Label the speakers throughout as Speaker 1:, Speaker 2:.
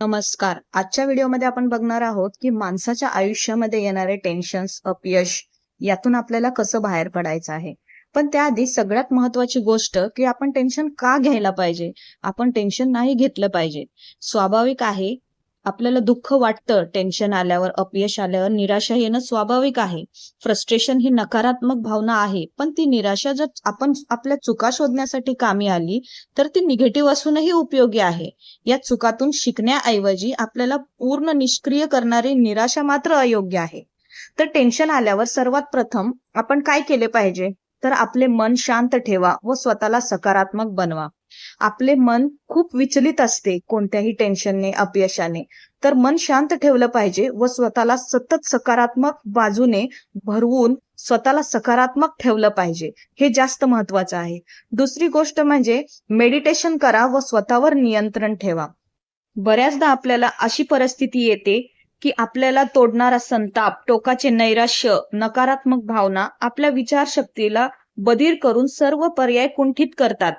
Speaker 1: नमस्कार. आजच्या व्हिडिओमध्ये आपण बघणार आहोत की माणसाच्या आयुष्यामध्ये येणारे टेन्शन्स अपयश यातून आपल्याला कसं बाहेर पडायचं आहे. पण त्याआधी सगळ्यात महत्वाची गोष्ट की आपण टेन्शन का घ्यायला पाहिजे? आपण टेन्शन नाही घेतलं पाहिजे. स्वाभाविक आहे आपल्याला दुःख वाटतं टेन्शन आल्यावर अपयश आल्यावर निराशा येणं स्वाभाविक आहे. फ्रस्ट्रेशन ही नकारात्मक भावना आहे पण ती निराशा जर आपण आपल्या चुका शोधण्यासाठी कामी आली तर ती निगेटिव्ह असूनही उपयोगी आहे. या चुकातून शिकण्याऐवजी आपल्याला पूर्ण निष्क्रिय करणारी निराशा मात्र अयोग्य आहे. तर टेन्शन आल्यावर सर्वात प्रथम आपण काय केले पाहिजे? तर आपले मन शांत ठेवा व स्वतःला सकारात्मक बनवा. आपले मन खूप विचलित असते कोणत्याही टेन्शनने अपयशाने. तर मन शांत ठेवलं पाहिजे व स्वतःला सतत सकारात्मक बाजूने भरवून स्वतःला सकारात्मक ठेवलं पाहिजे. हे जास्त महत्वाचं आहे. दुसरी गोष्ट म्हणजे मेडिटेशन करा व स्वतःवर नियंत्रण ठेवा. बऱ्याचदा आपल्याला अशी परिस्थिती येते की आपल्याला तोडणारा संताप टोकाचे नैराश्य नकारात्मक भावना आपल्या विचारशक्तीला बधीर करून सर्व पर्याय कुंठित करतात.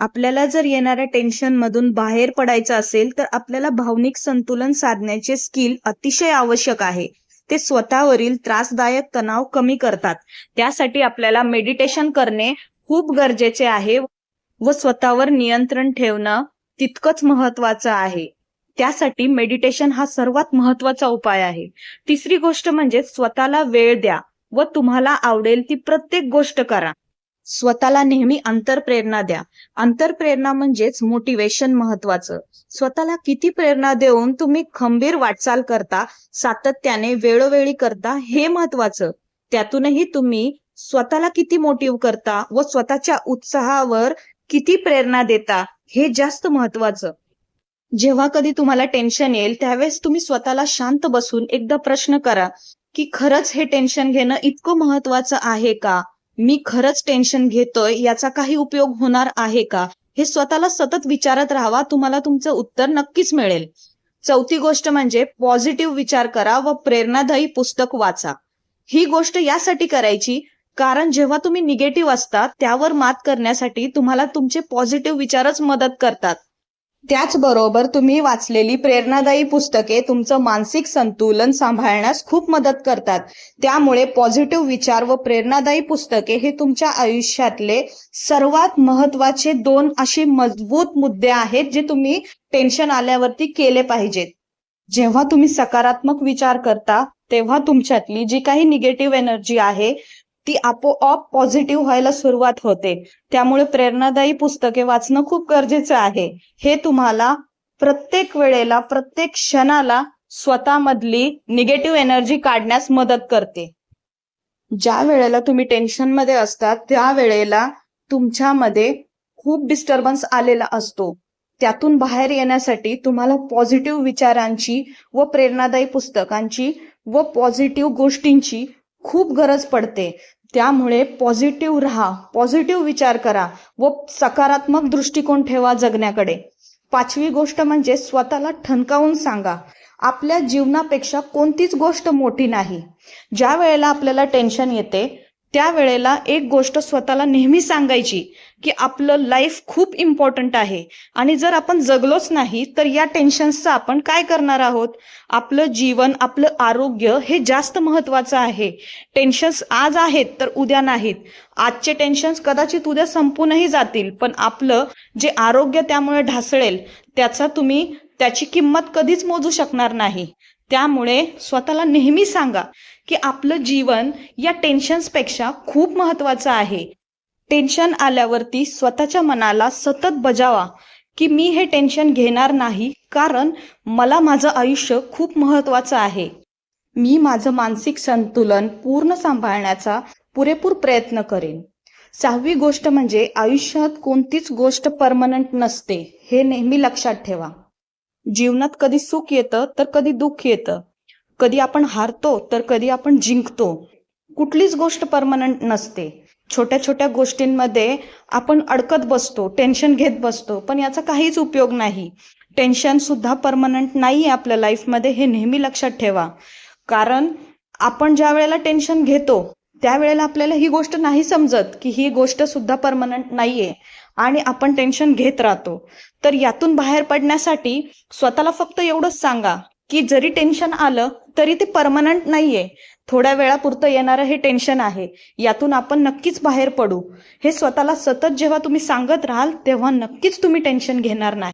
Speaker 1: आपल्याला जर येणाऱ्या टेन्शन मधून बाहेर पडायचं असेल तर आपल्याला भावनिक संतुलन साधण्याचे स्किल अतिशय आवश्यक आहे. ते स्वतःवरील त्रासदायक तणाव कमी करतात. त्यासाठी आपल्याला मेडिटेशन करणे खूप गरजेचे आहे व स्वतःवर नियंत्रण ठेवणं तितकंच महत्वाचं आहे. त्यासाठी मेडिटेशन हा सर्वात महत्त्वाचा उपाय आहे. तिसरी गोष्ट म्हणजे स्वतःला वेळ द्या व तुम्हाला आवडेल ती प्रत्येक गोष्ट करा. स्वतःला नेहमी अंतरप्रेरणा द्या. अंतरप्रेरणा म्हणजेच मोटिवेशन महत्वाचं. स्वतःला किती प्रेरणा देऊन तुम्ही खंबीर वाटचाल करता सातत्याने वेळोवेळी करता हे महत्वाचं. त्यातूनही तुम्ही स्वतःला किती मोटिव्ह करता व स्वतःच्या उत्साहावर किती प्रेरणा देता हे जास्त महत्वाचं. जेव्हा कधी तुम्हाला टेन्शन येईल त्यावेळेस तुम्ही स्वतःला शांत बसून एकदा प्रश्न करा की खरंच हे टेन्शन घेणं इतकं महत्वाचं आहे का? मी खरंच टेन्शन घेतोय याचा काही उपयोग होणार आहे का? हे स्वतःला सतत विचारत राहावा तुम्हाला तुमचं उत्तर नक्कीच मिळेल. चौथी गोष्ट म्हणजे पॉझिटिव्ह विचार करा व प्रेरणादायी पुस्तक वाचा. ही गोष्ट यासाठी करायची कारण जेव्हा तुम्ही निगेटिव्ह असता त्यावर मात करण्यासाठी तुम्हाला तुमचे पॉझिटिव्ह विचारच मदत करतात. त्याचबरोबर तुम्ही वाचलेली प्रेरणादायी पुस्तके तुमचं मानसिक संतुलन सांभाळण्यास खूप मदत करतात. त्यामुळे पॉझिटिव्ह विचार व प्रेरणादायी पुस्तके हे तुमच्या आयुष्यातले सर्वात महत्त्वाचे दोन असे मजबूत मुद्दे आहेत जे तुम्ही टेन्शन आल्यावरती केले पाहिजेत. जेव्हा तुम्ही सकारात्मक विचार करता तेव्हा तुमच्यातली जी काही निगेटिव्ह एनर्जी आहे ती आपोआप पॉझिटिव्ह व्हायला सुरुवात होते. त्यामुळे प्रेरणादायी पुस्तके वाचणं खूप गरजेचं आहे. हे तुम्हाला प्रत्येक वेळेला प्रत्येक क्षणाला स्वतःमधली निगेटिव्ह एनर्जी काढण्यास मदत करते. ज्या वेळेला तुम्ही टेन्शनमध्ये असता त्या वेळेला तुमच्यामध्ये खूप डिस्टर्बन्स आलेला असतो. त्यातून बाहेर येण्यासाठी तुम्हाला पॉझिटिव्ह विचारांची व प्रेरणादायी पुस्तकांची व पॉझिटिव्ह गोष्टींची खूप गरज पडते. त्यामुळे पॉझिटिव्ह राहा. पॉझिटिव्ह विचार करा व सकारात्मक दृष्टिकोन ठेवा जगण्याकडे. पाचवी गोष्ट म्हणजे स्वतःला ठणकावून सांगा. आपल्या जीवनापेक्षा कोणतीच गोष्ट मोठी नाही. ज्या वेळेला आपल्याला टेन्शन येते त्या वेळेला एक गोष्ट स्वतःला नेहमी सांगायची की आपलं लाईफ खूप इम्पॉर्टंट आहे. आणि जर आपण जगलोच नाही तर या टेन्शन्सचं आपण काय करणार आहोत? आपलं जीवन आपलं आरोग्य हे जास्त महत्वाचं आहे. टेन्शन्स आज आहेत तर उद्या नाहीत. आजचे टेन्शन्स कदाचित उद्या संपूनही जातील पण आपलं जे आरोग्य त्यामुळे ढासळेल त्याचा तुम्ही त्याची किंमत कधीच मोजू शकणार नाही. त्यामुळे स्वतःला नेहमी सांगा की आपलं जीवन या टेन्शन्सपेक्षा खूप महत्वाचं आहे. टेन्शन आल्यावरती स्वतःच्या मनाला सतत बजावा की मी हे टेन्शन घेणार नाही कारण मला माझं आयुष्य खूप महत्वाचं आहे. मी माझं मानसिक संतुलन पूर्ण सांभाळण्याचा पुरेपूर प्रयत्न करेन. सहावी गोष्ट म्हणजे आयुष्यात कोणतीच गोष्ट परमनंट नसते हे नेहमी लक्षात ठेवा. जीवनात कधी सुख येतं तर कधी दुःख येतं. कधी आपण हारतो तर कधी आपण जिंकतो. कुठलीच गोष्ट परमनंट नसते. छोट्या छोट्या गोष्टींमध्ये आपण अडकत बसतो टेन्शन घेत बसतो पण याचा काहीच उपयोग नाही. टेन्शन सुद्धा परमनंट नाही आहे आपल्या लाईफमध्ये हे नेहमी लक्षात ठेवा. कारण आपण ज्या वेळेला टेन्शन घेतो त्यावेळेला आपल्याला ही गोष्ट नाही समजत की ही गोष्ट सुद्धा परमनंट नाहीये आणि आपण टेन्शन घेत राहतो. तर यातून बाहेर पडण्यासाठी स्वतःला फक्त एवढंच सांगा की जरी टेन्शन आलं तरी ते परमनंट नाहीये. थोड्या वेळापुरतं येणारं हे टेन्शन आहे. यातून आपण नक्कीच बाहेर पडू. हे स्वतःला सतत जेव्हा तुम्ही सांगत राहाल तेव्हा नक्कीच तुम्ही टेन्शन घेणार नाही.